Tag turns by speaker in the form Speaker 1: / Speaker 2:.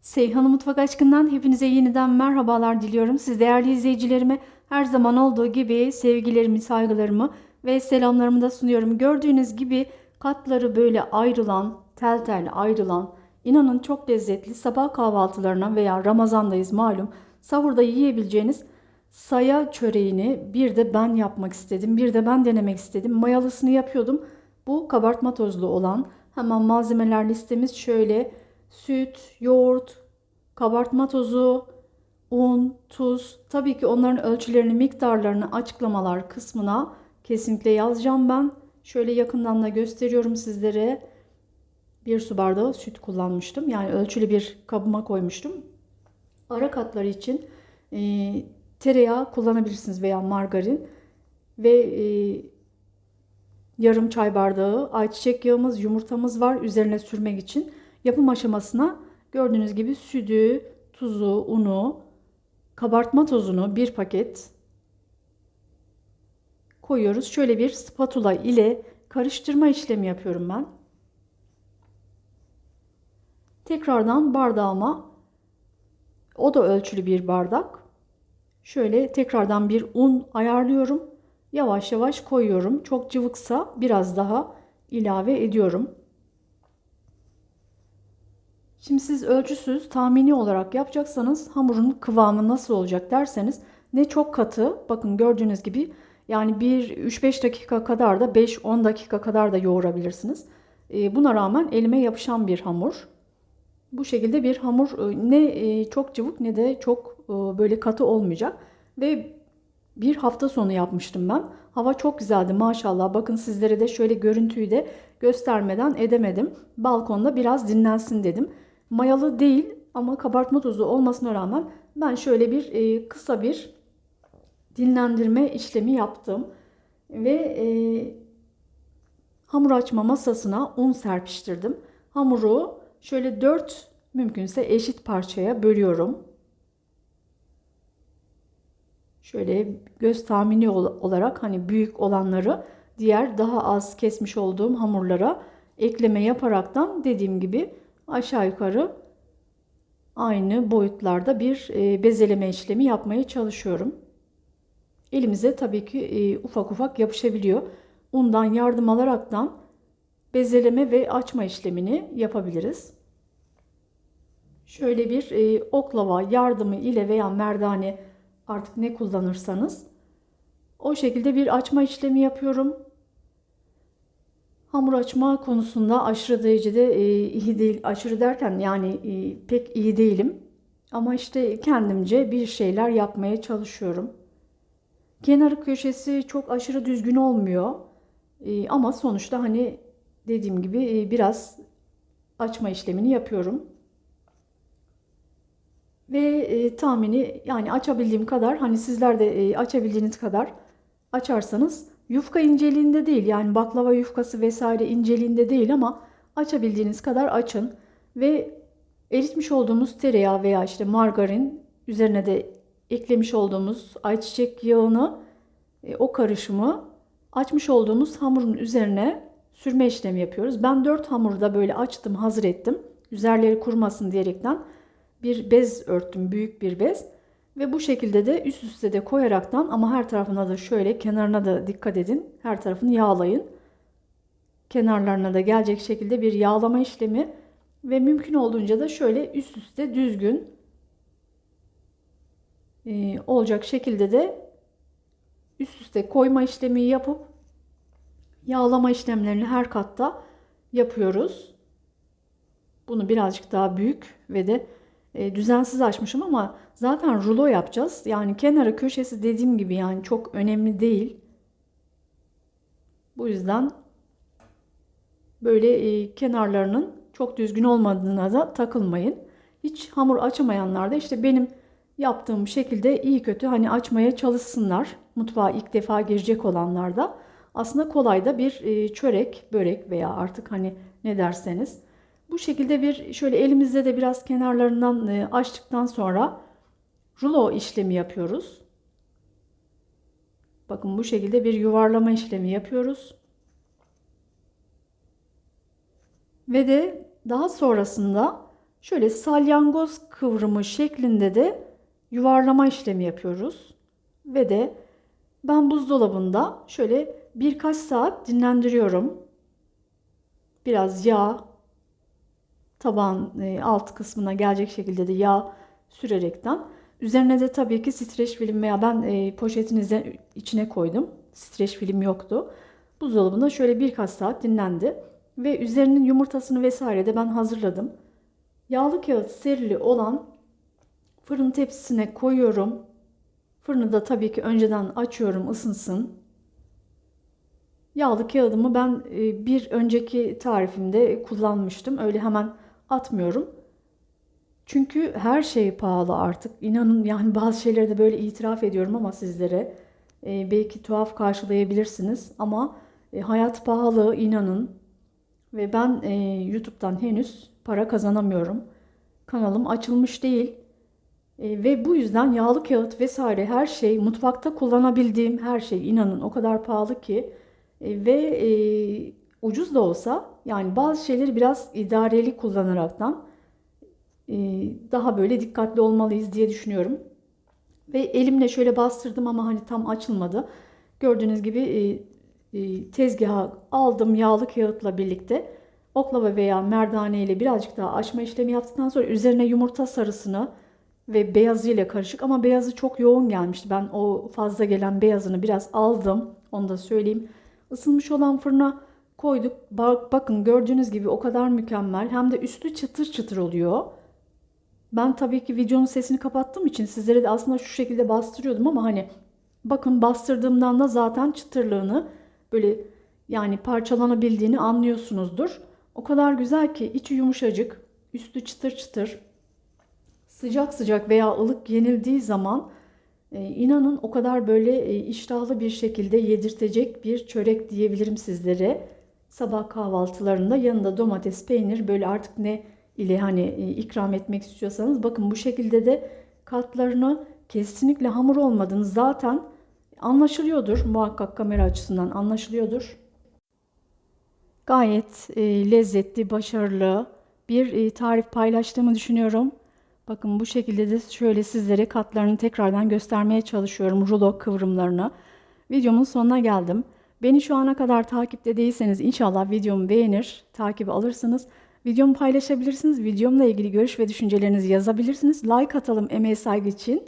Speaker 1: Seyhan'ın Mutfak Aşkı'ndan hepinize yeniden merhabalar diliyorum. Siz değerli izleyicilerime her zaman olduğu gibi sevgilerimi, saygılarımı ve selamlarımı da sunuyorum. Gördüğünüz gibi katları böyle ayrılan, tel tel ayrılan, inanın çok lezzetli sabah kahvaltılarına veya Ramazan'dayız malum sahurda yiyebileceğiniz saya çöreğini bir de ben yapmak istedim. Bir de ben denemek istedim. Mayalısını yapıyordum. Bu kabartma tozlu olan hemen malzemeler listemiz şöyle süt, yoğurt, kabartma tozu, un, tuz. Tabii ki onların ölçülerini, miktarlarını açıklamalar kısmına kesinlikle yazacağım ben. Şöyle yakından da gösteriyorum sizlere. Bir su bardağı süt kullanmıştım. Yani ölçülü bir kabıma koymuştum. Ara katları için e, tereyağı kullanabilirsiniz veya margarin ve e, yarım çay bardağı ayçiçek yağımız, yumurtamız var üzerine sürmek için. Yapım aşamasına gördüğünüz gibi sütü, tuzu, unu, kabartma tozunu bir paket koyuyoruz. Şöyle bir spatula ile karıştırma işlemi yapıyorum ben. Tekrardan bardağıma o da ölçülü bir bardak. Şöyle tekrardan bir un ayarlıyorum. Yavaş yavaş koyuyorum. Çok cıvıksa biraz daha ilave ediyorum. Şimdi siz ölçüsüz tahmini olarak yapacaksanız hamurun kıvamı nasıl olacak derseniz ne çok katı bakın gördüğünüz gibi yani bir 3-5 dakika kadar da 5-10 dakika kadar da yoğurabilirsiniz. Buna rağmen elime yapışan bir hamur. Bu şekilde bir hamur ne çok cıvık ne de çok böyle katı olmayacak. Ve bir hafta sonu yapmıştım ben. Hava çok güzeldi maşallah. Bakın sizlere de şöyle görüntüyü de göstermeden edemedim. Balkonda biraz dinlensin dedim. Mayalı değil ama kabartma tozu olmasına rağmen ben şöyle bir e, kısa bir dinlendirme işlemi yaptım. Ve e, hamur açma masasına un serpiştirdim. Hamuru şöyle 4 mümkünse eşit parçaya bölüyorum. Şöyle göz tahmini olarak hani büyük olanları diğer daha az kesmiş olduğum hamurlara ekleme yaparaktan dediğim gibi aşağı yukarı aynı boyutlarda bir e, bezeleme işlemi yapmaya çalışıyorum. Elimize tabii ki e, ufak ufak yapışabiliyor. Undan yardım alaraktan bezeleme ve açma işlemini yapabiliriz. Şöyle bir e, oklava yardımı ile veya merdane artık ne kullanırsanız o şekilde bir açma işlemi yapıyorum. Hamur açma konusunda aşırı derecede e, iyi değil. Aşırı derken yani e, pek iyi değilim. Ama işte kendimce bir şeyler yapmaya çalışıyorum. Kenarı köşesi çok aşırı düzgün olmuyor. E, ama sonuçta hani dediğim gibi biraz açma işlemini yapıyorum. Ve tahmini yani açabildiğim kadar hani sizler de açabildiğiniz kadar açarsanız yufka inceliğinde değil yani baklava yufkası vesaire inceliğinde değil ama açabildiğiniz kadar açın ve eritmiş olduğumuz tereyağı veya işte margarin üzerine de eklemiş olduğumuz ayçiçek yağını e, o karışımı açmış olduğumuz hamurun üzerine sürme işlemi yapıyoruz. Ben 4 hamuru da böyle açtım, hazır ettim. Üzerleri kurumasın diyerekten bir bez örttüm, büyük bir bez. Ve bu şekilde de üst üste de koyaraktan ama her tarafına da şöyle kenarına da dikkat edin. Her tarafını yağlayın. Kenarlarına da gelecek şekilde bir yağlama işlemi ve mümkün olduğunca da şöyle üst üste düzgün e, olacak şekilde de üst üste koyma işlemi yapıp yağlama işlemlerini her katta yapıyoruz. Bunu birazcık daha büyük ve de e, düzensiz açmışım ama zaten rulo yapacağız. Yani kenarı köşesi dediğim gibi yani çok önemli değil. Bu yüzden böyle e, kenarlarının çok düzgün olmadığına da takılmayın. Hiç hamur açamayanlar da işte benim yaptığım şekilde iyi kötü hani açmaya çalışsınlar. Mutfağa ilk defa girecek olanlar da aslında kolay da bir e, çörek, börek veya artık hani ne derseniz bu şekilde bir şöyle elimizde de biraz kenarlarından e, açtıktan sonra rulo işlemi yapıyoruz. Bakın bu şekilde bir yuvarlama işlemi yapıyoruz. Ve de daha sonrasında Şöyle salyangoz kıvrımı şeklinde de yuvarlama işlemi yapıyoruz. Ve de ben buzdolabında şöyle birkaç saat dinlendiriyorum. Biraz yağ taban e, alt kısmına gelecek şekilde de yağ sürerekten. Üzerine de tabii ki streç film veya ben e, poşetin üzerine- içine koydum. Streç film yoktu. Buzdolabında şöyle birkaç saat dinlendi. Ve üzerinin yumurtasını vesaire de ben hazırladım. Yağlı kağıt serili olan fırın tepsisine koyuyorum. Fırını da tabii ki önceden açıyorum ısınsın. Yağlı kağıdımı ben e, bir önceki tarifimde kullanmıştım. Öyle hemen atmıyorum. Çünkü her şey pahalı artık. İnanın yani bazı şeyleri de böyle itiraf ediyorum ama sizlere e, belki tuhaf karşılayabilirsiniz ama e, hayat pahalı inanın ve ben e, YouTube'dan henüz para kazanamıyorum. Kanalım açılmış değil. E, ve bu yüzden yağlı kağıt vesaire her şey mutfakta kullanabildiğim her şey inanın o kadar pahalı ki E, ve e, ucuz da olsa yani bazı şeyleri biraz idareli kullanaraktan daha böyle dikkatli olmalıyız diye düşünüyorum. Ve elimle şöyle bastırdım ama hani tam açılmadı. Gördüğünüz gibi e, e, tezgaha aldım yağlı kağıtla birlikte. Oklava veya merdane ile birazcık daha açma işlemi yaptıktan sonra üzerine yumurta sarısını ve beyazıyla karışık ama beyazı çok yoğun gelmişti. Ben o fazla gelen beyazını biraz aldım. Onu da söyleyeyim. Isınmış olan fırına koyduk. Bak, bakın gördüğünüz gibi o kadar mükemmel. Hem de üstü çıtır çıtır oluyor. Ben tabii ki videonun sesini kapattığım için sizlere de aslında şu şekilde bastırıyordum ama hani bakın bastırdığımdan da zaten çıtırlığını böyle yani parçalanabildiğini anlıyorsunuzdur. O kadar güzel ki içi yumuşacık, üstü çıtır çıtır. Sıcak sıcak veya ılık yenildiği zaman e, inanın o kadar böyle e, iştahlı bir şekilde yedirtecek bir çörek diyebilirim sizlere. Sabah kahvaltılarında yanında domates, peynir böyle artık ne ile hani e, ikram etmek istiyorsanız bakın bu şekilde de katlarını kesinlikle hamur olmadığını zaten anlaşılıyordur. Muhakkak kamera açısından anlaşılıyordur. Gayet e, lezzetli, başarılı bir e, tarif paylaştığımı düşünüyorum. Bakın bu şekilde de şöyle sizlere katlarını tekrardan göstermeye çalışıyorum. Rulo kıvrımlarını. Videomun sonuna geldim. Beni şu ana kadar takipte değilseniz inşallah videomu beğenir, takip alırsınız. Videomu paylaşabilirsiniz. Videomla ilgili görüş ve düşüncelerinizi yazabilirsiniz. Like atalım emeğe saygı için.